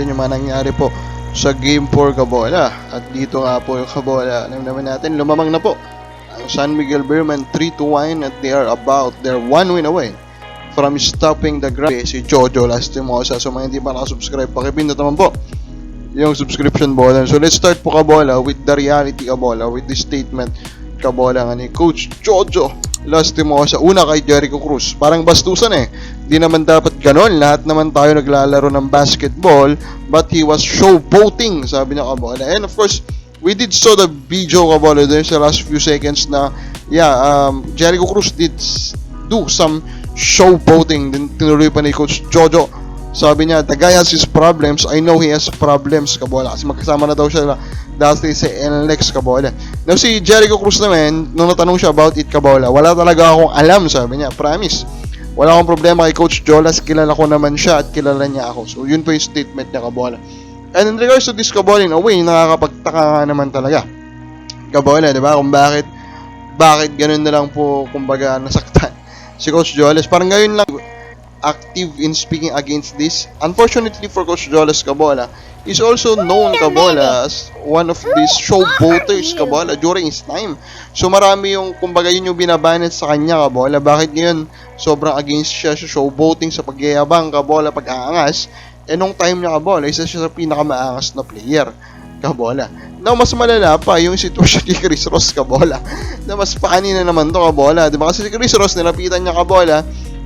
natin yung mga nangyari po sa Game 4 Kabola. At dito nga po yung Kabola. Alam naman natin, lumamang na po ang San Miguel Beerman 3 to 1 at they are about, they're one win away from stopping the ground. Si Jojo Lastimosa. So mga hindi pa nakasubscribe, pakipindot naman po yung subscription bola. So let's start po Kabola with the reality Kabola, with this statement Kabola nga ni Coach Jojo Lastimosa. Una kay Jericho Cruz. Parang bastusan eh. Di naman dapat ganon. Lahat naman tayo naglalaro ng basketball. But he was showboating, sabi niya Kabola. And of course, we did saw the video Kabola there sa last few seconds na, yeah, um, Jericho Cruz did do some showboating. Din tinuloy pa ni Coach Jojo. Sabi niya, the guy has his problems. I know he has problems, Kabola. Kasi magkasama na daw siya dati sa NLX, Kabola. Now, si Jericho Cruz naman, nung natanong siya about it, Kabola, wala talaga akong alam, sabi niya. Promise. Wala akong problema kay Coach Jolas. Kilala ko naman siya at kilala niya ako. So, yun po yung statement niya, Kabola. And in regards to this, Kabola, in a way, nakakapagtaka naman talaga. Kabola, di ba? Kung bakit, bakit ganun na lang po, kumbaga, nasaktan si Coach Jolas. Parang ngayon lang, active in speaking against this. Unfortunately for Coach Jolas Cabola, is also known Cabola as one of these showboaters Cabola during his time. So marami yung kumbaga yun yung binabanat sa kanya Cabola. Bakit ngayon sobrang against siya sa showboating sa pagyayabang Cabola pag-aangas? Eh nung time niya Cabola, isa siya sa pinakamaangas na player. Kabola. Now, mas malala pa yung sitwasyon ni Chris Ross Kabola. na mas paani na naman to Kabola. Di ba? Kasi si Chris Ross, nilapitan niya Kabola,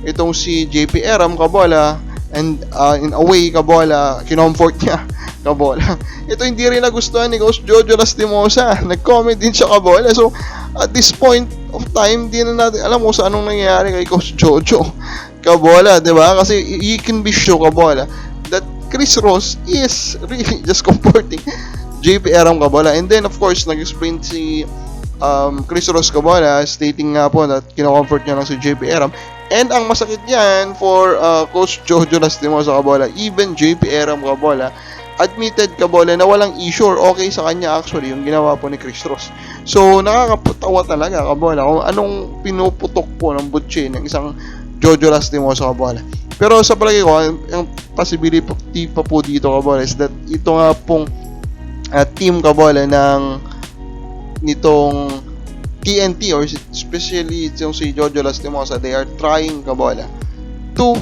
itong si JP Eram Kabola, and uh, in a way, Kabola, kinomfort niya Kabola. Ito hindi rin nagustuhan ni Coach Jojo Lastimosa. Nag-comment din siya Kabola. So, at this point of time, di na natin alam kung sa anong nangyayari kay Coach Jojo Kabola, di ba? Kasi you can be sure Kabola that Chris Ross is really just comforting JP Aram Kabola. And then, of course, nag-explain si um, Chris Ross Kabola stating nga po that kinocomfort niya lang si JP Aram. And ang masakit yan for uh, Coach Jojo Lastimosa Kabola, even JP Aram Kabola, admitted Kabola na walang issue or okay sa kanya actually yung ginawa po ni Chris Ross. So, nakakapatawa talaga Kabola kung anong pinuputok po ng butche ng isang Jojo Lastimosa Kabola. Pero sa palagi ko, ang possibility pa po dito Kabola is that ito nga pong uh, team Kabola ng nitong TNT or especially yung si Jojo Lastimosa, they are trying Kabola to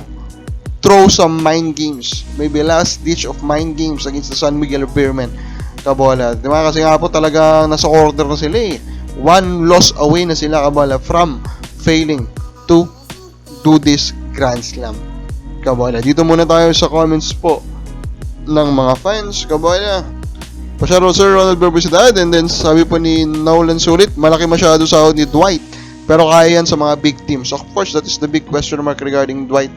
throw some mind games. Maybe last ditch of mind games against the San Miguel Beermen. Kabola. Di? Kasi nga po talaga nasa order na sila eh. One loss away na sila Kabola from failing to do this Grand Slam. Kabola. Dito muna tayo sa comments po ng mga fans. Kabola. Pasyaro Sir Ronald Berbesidad and then sabi po ni Nolan Sulit, malaki masyado sahod ni Dwight. Pero kaya yan sa mga big teams. Of course, that is the big question mark regarding Dwight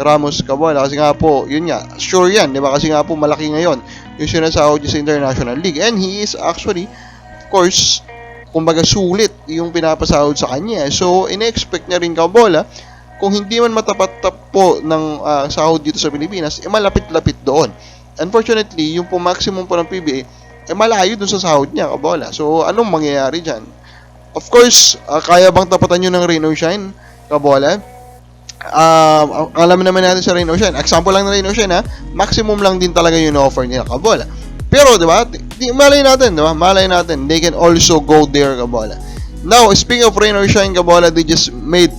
Ramos Cabola. Kasi nga po, yun nga, sure yan, di ba? Kasi nga po, malaki ngayon yung sinasahod niya sa International League. And he is actually, of course, kumbaga sulit yung pinapasahod sa kanya. So, ine-expect niya rin Cabola, kung hindi man matapat-tap po ng ah, sahod dito sa Pilipinas, eh malapit-lapit doon. Unfortunately, yung po maximum po ng PBA, eh malayo dun sa sahod niya, Cabola. So, anong mangyayari dyan? Of course, ah, kaya bang tapatan nyo ng rain shine, Cabola? Um, ang alam naman natin sa Rain Shine. Example lang ng Rain Shine ha. Maximum lang din talaga yung offer nila Kabola. Pero, di ba? Di- malay natin, di ba? Malay natin. They can also go there, Kabola. Now, speaking of Rain or Shine, Kabola, they just made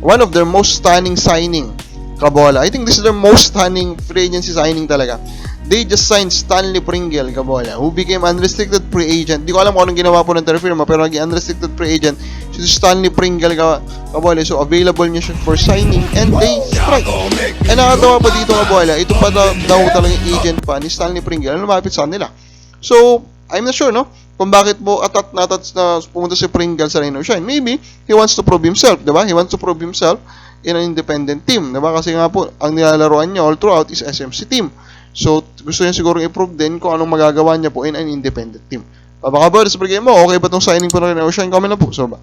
one of their most stunning signing, Kabola. I think this is their most stunning free agency signing talaga. They just signed Stanley Pringle, Kabola, who became unrestricted free agent. Di ko alam kung anong ginawa po ng firma, pero naging unrestricted free agent si Stanley Pringle, Kabola. So, available niya siya for signing and they strike. And nakatawa pa dito, Kabola, ito pa daw, daw talagang agent pa ni Stanley Pringle na lumapit sa nila. So, I'm not sure, no? Kung bakit po atat na atat na pumunta si Pringle sa Rain or Shine. Maybe, he wants to prove himself, di ba? He wants to prove himself in an independent team, di ba? Kasi nga po, ang nilalaroan niya all throughout is SMC team. So, gusto niya siguro i-prove din kung anong magagawa niya po in an independent team. Baka ba, sa game mo, okay ba tong signing po na Rain or Shine? Comment na po, so ba?